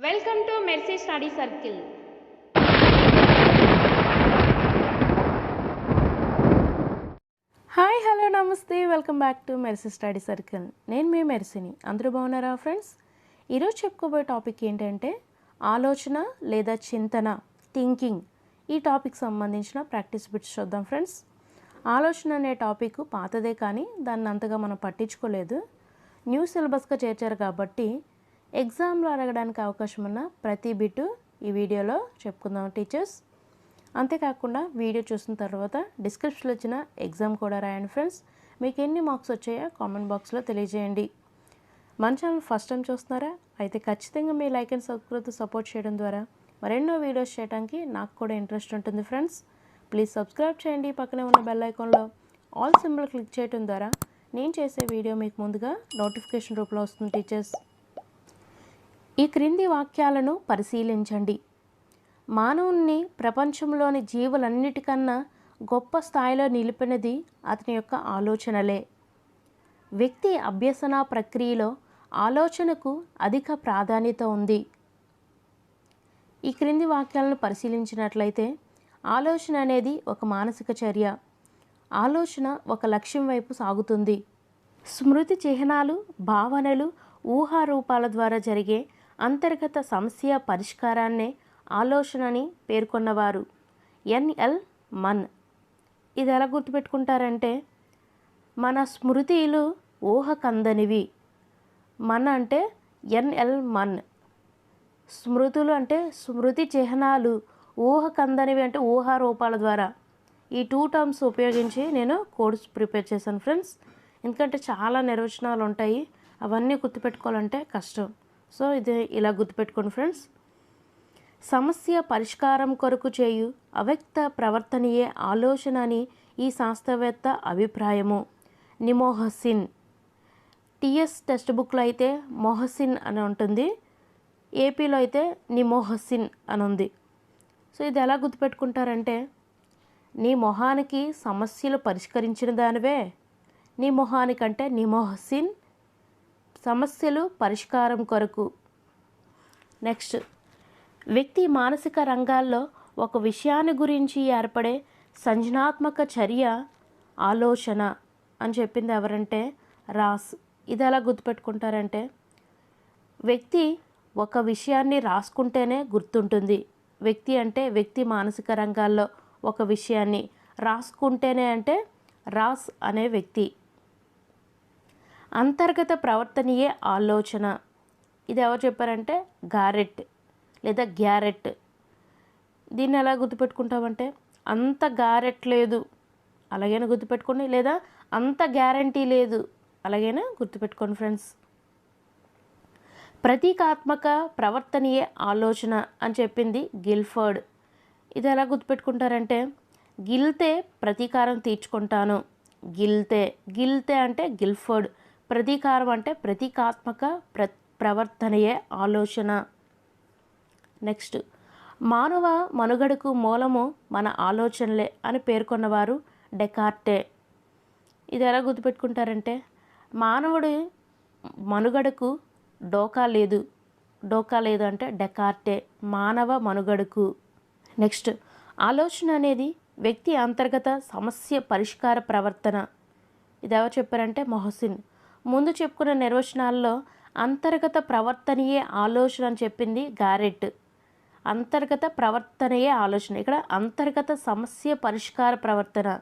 Welcome to Mercy study circle hi hello నమస్తే welcome back to Mercy study circle నేను మీ మెర్సిని అందరూ బాగున్నారా ఫ్రెండ్స్ ఈరోజు చెప్పుకోబోయే టాపిక్ ఏంటంటే ఆలోచన లేదా చింతన థింకింగ్ ఈ టాపిక్ సంబంధించిన ప్రాక్టీస్ బిట్స్ చూద్దాం ఫ్రెండ్స్ ఆలోచన అనే టాపిక్ పాతదే కానీ దాన్ని అంతగా మనం పట్టించుకోలేదు. న్యూ సిలబస్గా చేర్చారు కాబట్టి ఎగ్జామ్లో అడగడానికి అవకాశం ఉన్న ప్రతి బిట్టు ఈ వీడియోలో చెప్పుకుందాం టీచర్స్. అంతేకాకుండా వీడియో చూసిన తర్వాత డిస్క్రిప్షన్లో వచ్చిన ఎగ్జామ్ కూడా రాయండి ఫ్రెండ్స్. మీకు ఎన్ని మార్క్స్ వచ్చాయో కామెంట్ బాక్స్లో తెలియజేయండి. మన ఛానల్ ఫస్ట్ టైం చూస్తున్నారా? అయితే ఖచ్చితంగా మీ లైక్ అండ్ సబ్స్క్రైబ్తో సపోర్ట్ చేయడం ద్వారా మరెన్నో వీడియోస్ చేయడానికి నాకు కూడా ఇంట్రెస్ట్ ఉంటుంది ఫ్రెండ్స్. ప్లీజ్ సబ్స్క్రైబ్ చేయండి పక్కనే ఉన్న బెల్ ఐకాన్లో. ఆల్ సింబల్ క్లిక్ చేయడం ద్వారా నేను చేసే వీడియో మీకు ముందుగా నోటిఫికేషన్ రూపంలో వస్తుంది టీచర్స్. ఈ క్రింది వాక్యాలను పరిశీలించండి. మానవుణ్ణి ప్రపంచంలోని జీవులన్నిటికన్నా గొప్ప స్థాయిలో నిలిపినది అతని యొక్క ఆలోచనలే. వ్యక్తి అభ్యసన ప్రక్రియలో ఆలోచనకు అధిక ప్రాధాన్యత ఉంది. ఈ క్రింది వాక్యాలను పరిశీలించినట్లయితే ఆలోచన అనేది ఒక మానసిక చర్య. ఆలోచన ఒక లక్ష్యం వైపు సాగుతుంది. స్మృతి చిహ్నాలు భావనలు ఊహారూపాల ద్వారా జరిగే అంతర్గత సమస్య పరిష్కారాన్నే ఆలోచనని పేర్కొన్నవారు. ఎన్ఎల్ మన్. ఇది ఎలా గుర్తుపెట్టుకుంటారంటే మన స్మృతిలు ఊహకందనివి. మన్ అంటే ఎన్ఎల్ మన్. స్మృతులు అంటే స్మృతి చిహ్నాలు ఊహకందనివి అంటే ఊహారూపాల ద్వారా. ఈ టూ టర్మ్స్ ఉపయోగించి నేను కోడ్స్ ప్రిపేర్ చేశాను ఫ్రెండ్స్. ఎందుకంటే చాలా నిర్వచనాలు ఉంటాయి అవన్నీ గుర్తుపెట్టుకోవాలంటే కష్టం. సో ఇది ఇలా గుర్తుపెట్టుకోండి ఫ్రెండ్స్. సమస్య పరిష్కారం కొరకు చేయు అవ్యక్త ప్రవర్తనయే ఆలోచన అని ఈ శాస్త్రవేత్త అభిప్రాయము. నిమోహసిన్. టిఎస్ టెక్స్ట్ బుక్లో అయితే మొహసిన్ అని ఉంటుంది. ఏపీలో అయితే నిమోహసిన్ అని ఉంది. సో ఇది ఎలా గుర్తుపెట్టుకుంటారంటే నీ మొహానికి సమస్యలు పరిష్కరించిన దానివే. నీ మొహానికంటే నిమోహసిన్ సమస్యలు పరిష్కారం కొరకు. నెక్స్ట్ వ్యక్తి మానసిక రంగాల్లో ఒక విషయాన్ని గురించి ఏర్పడే సంజనాత్మక చర్య ఆలోచన అని చెప్పింది ఎవరంటే రాస్. ఇది ఎలా గుర్తుపెట్టుకుంటారంటే వ్యక్తి ఒక విషయాన్ని రాసుకుంటేనే గుర్తుంటుంది. వ్యక్తి అంటే వ్యక్తి మానసిక రంగాల్లో ఒక విషయాన్ని రాసుకుంటేనే అంటే రాస్ అనే వ్యక్తి. అంతర్గత ప్రవర్తనయే ఆలోచన. ఇది ఎవరు చెప్పారంటే? గారెట్ లేదా గ్యారెట్. దీన్ని ఎలా గుర్తుపెట్టుకుంటామంటే అంత గారెట్ లేదు అలాగైనా గుర్తుపెట్టుకోండి. లేదా అంత గ్యారంటీ లేదు అలాగైనా గుర్తుపెట్టుకోండి ఫ్రెండ్స్. ప్రతీకాత్మక ప్రవర్తనీయే ఆలోచన అని చెప్పింది గిల్ఫర్డ్. ఇది ఎలా గుర్తుపెట్టుకుంటారంటే గిల్తే ప్రతీకారం తీర్చుకుంటాను. గిల్తే గిల్తే అంటే గిల్ఫర్డ్. ప్రతీకారం అంటే ప్రతీకాత్మక ప్ర ప్రవర్తనయే ఆలోచన. నెక్స్ట్ మానవ మనుగడకు మూలము మన ఆలోచనలే అని పేర్కొన్నవారు డెకార్టే. ఇది ఎలా గుర్తుపెట్టుకుంటారంటే మానవుడి మనుగడకు డోకా లేదు. డోకా లేదు అంటే డెకార్టే మానవ మనుగడకు. నెక్స్ట్ ఆలోచన అనేది వ్యక్తి అంతర్గత సమస్య పరిష్కార ప్రవర్తన. ఇది ఎవరు చెప్పారంటే మొహసిన్. ముందు చెప్పుకున్న నిర్వచనాల్లో అంతర్గత ప్రవర్తనయే ఆలోచన అని చెప్పింది గారెట్. అంతర్గత ప్రవర్తనయే ఆలోచన. ఇక్కడ అంతర్గత సమస్య పరిష్కార ప్రవర్తన.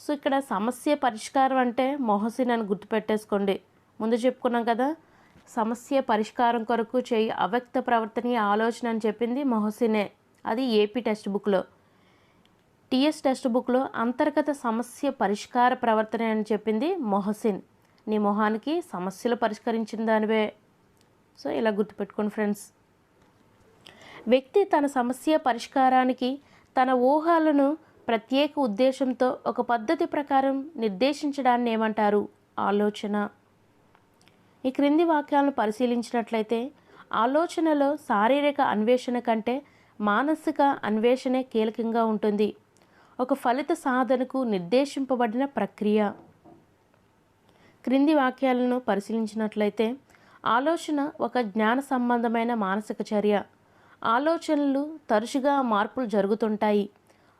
సో ఇక్కడ సమస్య పరిష్కారం అంటే మొహసిన్ అని గుర్తుపెట్టేసుకోండి. ముందు చెప్పుకున్నాం కదా సమస్య పరిష్కారం కొరకు చేయి అవ్యక్త ప్రవర్తనీయ ఆలోచన అని చెప్పింది మొహసినే. అది ఏపీ టెక్స్ట్ బుక్లో. టిఎస్ టెక్స్ట్ బుక్లో అంతర్గత సమస్య పరిష్కార ప్రవర్తన అని చెప్పింది మొహసిన్. నీ మొహానికి సమస్యలు పరిష్కరించిన దానివే. సో ఇలా గుర్తుపెట్టుకోండి ఫ్రెండ్స్. వ్యక్తి తన సమస్య పరిష్కారానికి తన ఊహాలను ప్రత్యేక ఉద్దేశంతో ఒక పద్ధతి ప్రకారం నిర్దేశించడాన్ని ఏమంటారు? ఆలోచన. ఈ క్రింది వాక్యాలను పరిశీలించినట్లయితే ఆలోచనలో శారీరక అన్వేషణ కంటే మానసిక అన్వేషణే కీలకంగా ఉంటుంది. ఒక ఫలిత సాధనకు నిర్దేశింపబడిన ప్రక్రియ. క్రింది వాక్యాలను పరిశీలించినట్లయితే ఆలోచన ఒక జ్ఞాన సంబంధమైన మానసిక చర్య. ఆలోచనలు తరచుగా మార్పులు జరుగుతుంటాయి.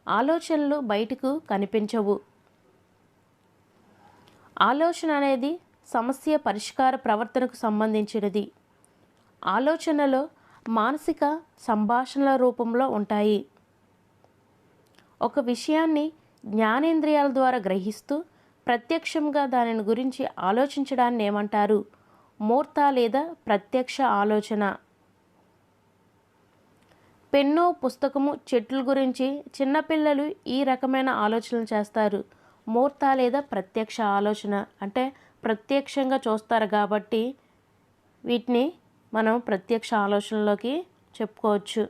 ఆలోచనలు బయటకు కనిపించవు. ఆలోచన అనేది సమస్య పరిష్కార ప్రవర్తనకు సంబంధించినది. ఆలోచనలో మానసిక సంభాషణల రూపంలో ఉంటాయి. ఒక విషయాన్ని జ్ఞానేంద్రియాల ద్వారా గ్రహిస్తూ ప్రత్యక్షంగా దానిని గురించి ఆలోచించడాన్ని ఏమంటారు? మూర్త లేదా ప్రత్యక్ష ఆలోచన? పెన్ను పుస్తకము చెట్ల గురించి చిన్నపిల్లలు ఈ రకమైన ఆలోచనలు చేస్తారు. మూర్త లేదా ప్రత్యక్ష ఆలోచన అంటే ప్రత్యక్షంగా చూస్తారు కాబట్టి వీటిని మనం ప్రత్యక్ష ఆలోచనలోకి చెప్పుకోవచ్చు.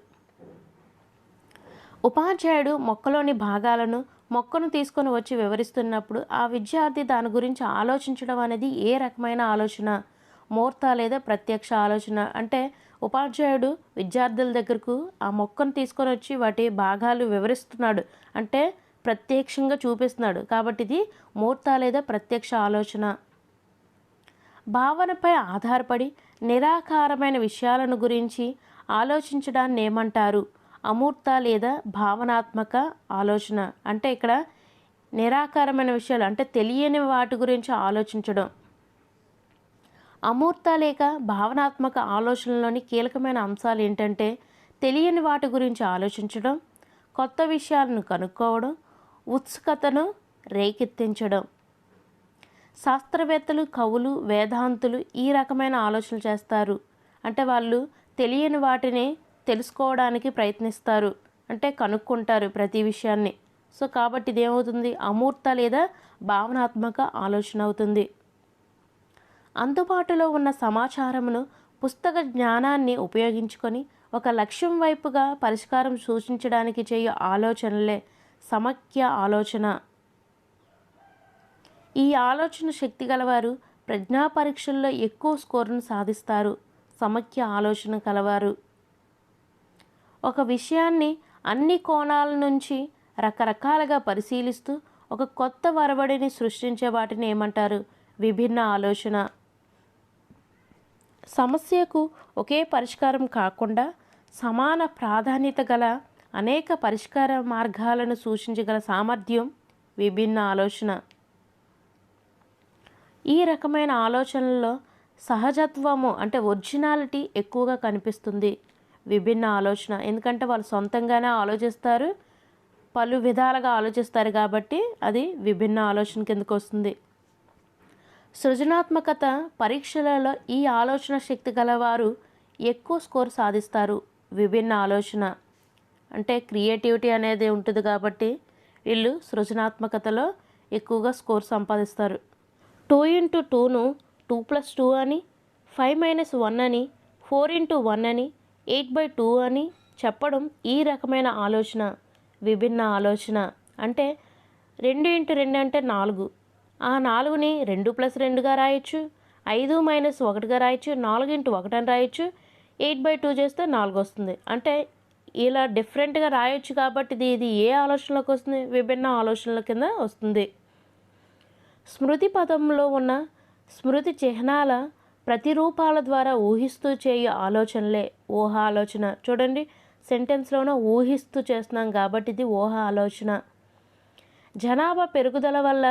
ఉపాధ్యాయుడు మొక్కలోని భాగాలను మొక్కను తీసుకొని వచ్చి వివరిస్తున్నప్పుడు ఆ విద్యార్థి దాని గురించి ఆలోచించడం అనేది ఏ రకమైన ఆలోచన? మూర్త లేదా ప్రత్యక్ష ఆలోచన? అంటే ఉపాధ్యాయుడు విద్యార్థుల దగ్గరకు ఆ మొక్కను తీసుకొని వచ్చి వాటి భాగాలు వివరిస్తున్నాడు. అంటే ప్రత్యక్షంగా చూపిస్తున్నాడు. కాబట్టి ఇది మూర్త లేదా ప్రత్యక్ష ఆలోచన. భావనపై ఆధారపడి నిరాకారమైన విషయాలను గురించి ఆలోచించడాన్ని ఏమంటారు అమూర్త లేదా భావనాత్మక ఆలోచన. అంటే ఇక్కడ నిరాకారమైన విషయాలు అంటే తెలియని వాటి గురించి ఆలోచించడం. అమూర్త లేక భావనాత్మక ఆలోచనలోని కీలకమైన అంశాలు ఏంటంటే తెలియని వాటి గురించి ఆలోచించడం కొత్త విషయాలను కనుక్కోవడం ఉత్సుకతను రేకెత్తించడం. శాస్త్రవేత్తలు కవులు వేదాంతులు ఈ రకమైన ఆలోచనలు చేస్తారు. అంటే వాళ్ళు తెలియని వాటిని తెలుసుకోవడానికి ప్రయత్నిస్తారు. అంటే కనుక్కుంటారు ప్రతి విషయాన్ని. సో కాబట్టి ఇదేమవుతుంది? అమూర్త లేదా భావనాత్మక ఆలోచన అవుతుంది. అందుబాటులో ఉన్న సమాచారమును పుస్తక జ్ఞానాన్ని ఉపయోగించుకొని ఒక లక్ష్యం వైపుగా పరిష్కారం సూచించడానికి చేయు ఆలోచనలే సమఖ్య ఆలోచన. ఈ ఆలోచన శక్తి గలవారు ప్రజ్ఞా పరీక్షల్లో ఎక్కువ స్కోరును సాధిస్తారు. సమఖ్య ఆలోచన కలవారు. ఒక విషయాన్ని అన్ని కోణాల నుంచి రకరకాలుగా పరిశీలిస్తూ ఒక కొత్త వరవడిని సృష్టించే వాటిని ఏమంటారు? విభిన్న ఆలోచన. సమస్యకు ఒకే పరిష్కారం కాకుండా సమాన ప్రాధాన్యత గల అనేక పరిష్కార మార్గాలను సూచించగల సామర్థ్యం విభిన్న ఆలోచన. ఈ రకమైన ఆలోచనల్లో సహజత్వము అంటే ఒరిజినాలిటీ ఎక్కువగా కనిపిస్తుంది. విభిన్న ఆలోచన. ఎందుకంటే వాళ్ళు సొంతంగానే ఆలోచిస్తారు. పలు విధాలుగా ఆలోచిస్తారు కాబట్టి అది విభిన్న ఆలోచన కిందకు వస్తుంది. సృజనాత్మకత పరీక్షలలో ఈ ఆలోచన శక్తి గలవారు ఎక్కువ స్కోర్ సాధిస్తారు. విభిన్న ఆలోచన అంటే క్రియేటివిటీ అనేది ఉంటుంది కాబట్టి వీళ్ళు సృజనాత్మకతలో ఎక్కువగా స్కోర్ సంపాదిస్తారు. టూ ఇంటూ టూను టూ ప్లస్ టూ అని ఫైవ్ మైనస్ వన్ అని ఫోర్ ఇంటూ వన్ అని ఎయిట్ బై టూ అని చెప్పడం ఈ రకమైన ఆలోచన విభిన్న ఆలోచన అంటే రెండు ఇంటూ రెండు అంటే నాలుగు. ఆ నాలుగుని రెండు ప్లస్ రెండుగా రాయొచ్చు ఐదు మైనస్ ఒకటిగా రాయొచ్చు నాలుగు ఇంటూ ఒకటి అని రాయొచ్చు ఎయిట్ బై టూ చేస్తే నాలుగు వస్తుంది. అంటే ఇలా డిఫరెంట్గా రాయొచ్చు కాబట్టి ఇది ఇది ఏ ఆలోచనలోకి వస్తుంది? విభిన్న ఆలోచనల కింద వస్తుంది. స్మృతి పదంలో ఉన్న స్మృతి చిహ్నాల ప్రతిరూపాల ద్వారా ఊహిస్తూ చేయు ఆలోచనలే. ఊహ ఆలోచన. చూడండి సెంటెన్స్లోనూ ఊహిస్తూ చేస్తున్నాం కాబట్టి ఇది ఊహ ఆలోచన. జనాభా పెరుగుదల వల్ల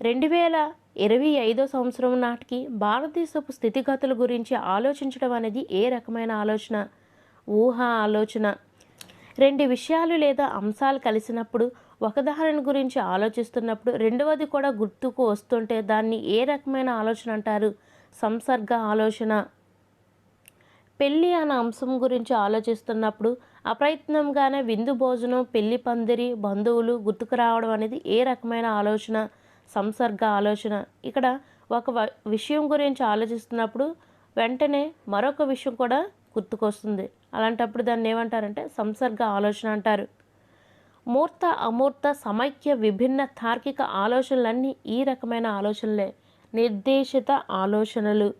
రెండు వేల ఇరవై ఐదో సంవత్సరం నాటికి భారతదేశపు స్థితిగతుల గురించి ఆలోచించడం అనేది ఏ రకమైన ఆలోచన? ఊహ ఆలోచన. రెండు విషయాలు లేదా అంశాలు కలిసినప్పుడు ఒకదాని గురించి ఆలోచిస్తున్నప్పుడు రెండవది కూడా గుర్తుకు వస్తుంటే దాన్ని ఏ రకమైన ఆలోచన అంటారు? సంసర్గ ఆలోచన. పెళ్ళి అన్న అంశం గురించి ఆలోచిస్తున్నప్పుడు అప్రయత్నంగానే విందు భోజనం పెళ్ళి పందిరి బంధువులు గుర్తుకు రావడం అనేది ఏ రకమైన ఆలోచన? సంసర్గ ఆలోచన. ఇక్కడ ఒక విషయం గురించి ఆలోచిస్తున్నప్పుడు వెంటనే మరొక విషయం కూడా గుర్తుకొస్తుంది. అలాంటప్పుడు దాన్ని ఏమంటారంటే సంసర్గ ఆలోచన అంటారు. మూర్త అమూర్త సమైక్య విభిన్న తార్కిక ఆలోచనలన్నీ ఈ రకమైన ఆలోచనలే. నిర్దేశిత ఆలోచనలు.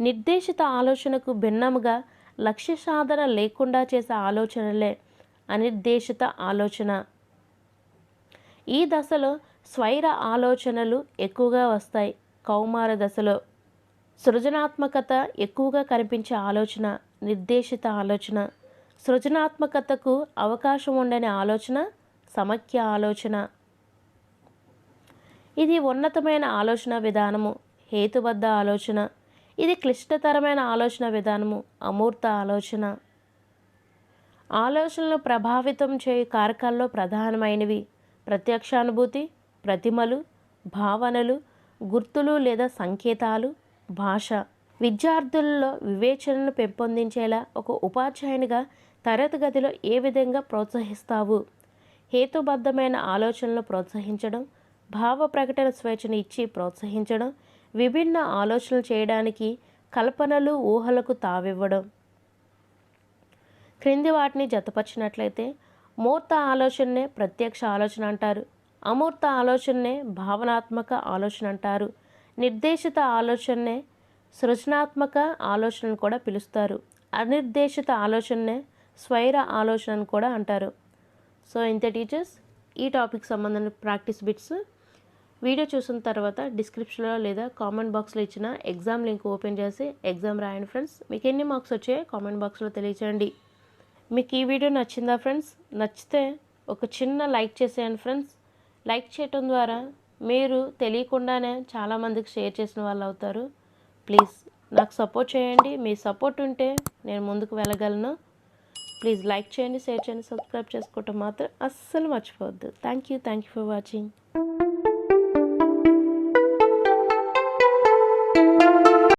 నిర్దేశిత ఆలోచనకు భిన్నముగా లక్ష్య సాధన లేకుండా చేసే ఆలోచనలే అనిర్దేశిత ఆలోచన. ఈ దశలో స్వైర ఆలోచనలు ఎక్కువగా వస్తాయి. కౌమార దశలో సృజనాత్మకత ఎక్కువగా కనిపించే ఆలోచన నిర్దేశిత ఆలోచన. సృజనాత్మకతకు అవకాశం ఉండని ఆలోచన సమఖ్య ఆలోచన. ఇది ఉన్నతమైన ఆలోచన విధానము హేతుబద్ధ ఆలోచన. ఇది క్లిష్టతరమైన ఆలోచన విధానము అమూర్త ఆలోచన. ఆలోచనలు ప్రభావితం చేయు కారకాల్లో ప్రధానమైనవి. ప్రత్యక్షానుభూతి ప్రతిమలు భావనలు గుర్తులు లేదా సంకేతాలు భాష. విద్యార్థులలో వివేచనను పెంపొందించేలా ఒక ఉపాధ్యాయునిగా తరగతి గదిలో ఏ విధంగా ప్రోత్సహిస్తావు? హేతుబద్ధమైన ఆలోచనలు ప్రోత్సహించడం భావ ప్రకటన స్వేచ్ఛను ఇచ్చి ప్రోత్సహించడం విభిన్న ఆలోచనలు చేయడానికి కల్పనలు ఊహలకు తావివ్వడం. క్రింది వాటిని జతపరిచినట్లయితే మూర్త ఆలోచననే ప్రత్యక్ష ఆలోచన అంటారు. అమూర్త ఆలోచననే భావనాత్మక ఆలోచన అంటారు. నిర్దేశిత ఆలోచననే సృజనాత్మక ఆలోచనను కూడా పిలుస్తారు. అనిర్దేశిత ఆలోచననే స్వైర ఆలోచన అని కూడా అంటారు. సో ఇంత టీచర్స్. ఈ టాపిక్ సంబంధించిన ప్రాక్టీస్ బిట్స్ వీడియో చూసిన తర్వాత డిస్క్రిప్షన్లో లేదా కామెంట్ బాక్స్లో ఇచ్చిన ఎగ్జామ్ లింక్ ఓపెన్ చేసి ఎగ్జామ్ రాయండి ఫ్రెండ్స్ మీకు ఎన్ని మార్క్స్ వచ్చాయో కామెంట్ బాక్స్లో తెలియచేయండి. మీకు ఈ వీడియో నచ్చిందా ఫ్రెండ్స్ నచ్చితే ఒక చిన్న లైక్ చేసేయండి ఫ్రెండ్స్ లైక్ చేయటం ద్వారా మీరు తెలియకుండానే చాలామందికి షేర్ చేసిన వాళ్ళు అవుతారు. ప్లీజ్ నాకు సపోర్ట్ చేయండి. మీ సపోర్ట్ ఉంటే నేను ముందుకు వెళ్ళగలను. ప్లీజ్ లైక్ చేయండి షేర్ చేయండి సబ్స్క్రైబ్ చేసుకోవటం మాత్రం అస్సలు మర్చిపోవద్దు. Thank you thank you for watching